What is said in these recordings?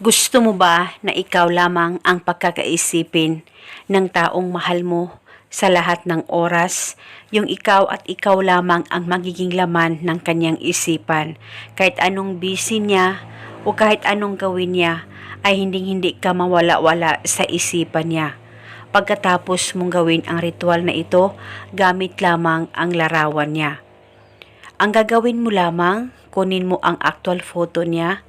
Gusto mo ba na ikaw lamang ang pagkakaisipin ng taong mahal mo sa lahat ng oras? Yung ikaw at ikaw lamang ang magiging laman ng kanyang isipan. Kahit anong busy niya o kahit anong gawin niya, ay hindi-hindi ka mawala-wala sa isipan niya. Pagkatapos mong gawin ang ritual na ito, gamit lamang ang larawan niya. Ang gagawin mo lamang, kunin mo ang actual photo niya,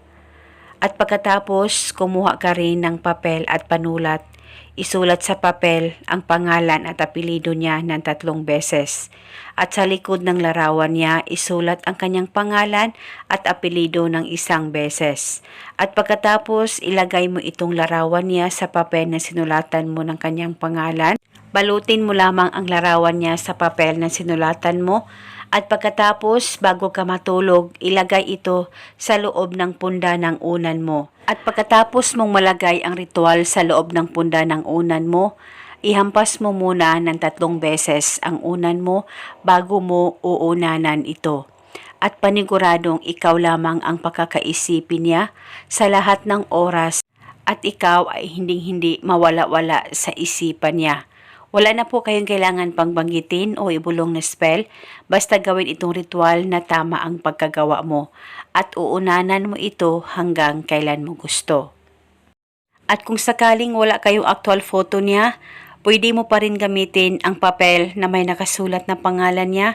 at pagkatapos, kumuha ka rin ng papel at panulat. Isulat sa papel ang pangalan at apelido niya ng tatlong beses. At sa likod ng larawan niya, isulat ang kanyang pangalan at apelido ng isang beses. At pagkatapos, ilagay mo itong larawan niya sa papel na sinulatan mo ng kanyang pangalan. Balutin mo lamang ang larawan niya sa papel na sinulatan mo at pagkatapos, bago ka matulog, ilagay ito sa loob ng punda ng unan mo. At pagkatapos mong malagay ang ritual sa loob ng punda ng unan mo, ihampas mo muna ng tatlong beses ang unan mo bago mo uunanan ito. At paniguradong ikaw lamang ang pakakaisipin niya sa lahat ng oras at ikaw ay hinding-hindi mawala-wala sa isipan niya. Wala na po kayong kailangan pang banggitin o ibulong na spell, basta gawin itong ritual na tama ang pagkagawa mo at uunanan mo ito hanggang kailan mo gusto. At kung sakaling wala kayong actual photo niya, pwede mo pa rin gamitin ang papel na may nakasulat na pangalan niya.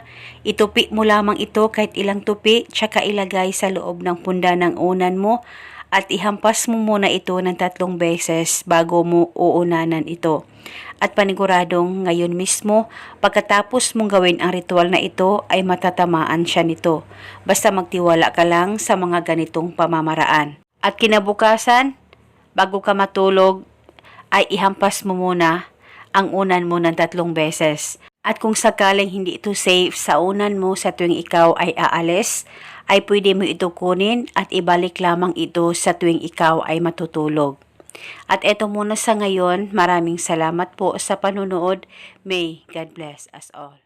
Itupi mo lamang ito kahit ilang tupi, tsaka ilagay sa loob ng punda ng unan mo at ihampas mo muna ito ng tatlong beses bago mo uunanan ito. At paniguradong ngayon mismo, pagkatapos mong gawin ang ritual na ito ay matatamaan siya nito. Basta magtiwala ka lang sa mga ganitong pamamaraan. At kinabukasan, bago ka matulog, ay ihampas mo muna ang unan mo ng tatlong beses. At kung sakaling hindi ito safe sa unan mo sa tuwing ikaw ay aalis, ay pwede mo ito kunin at ibalik lamang ito sa tuwing ikaw ay matutulog. At eto muna sa ngayon, maraming salamat po sa panunood. May God bless us all.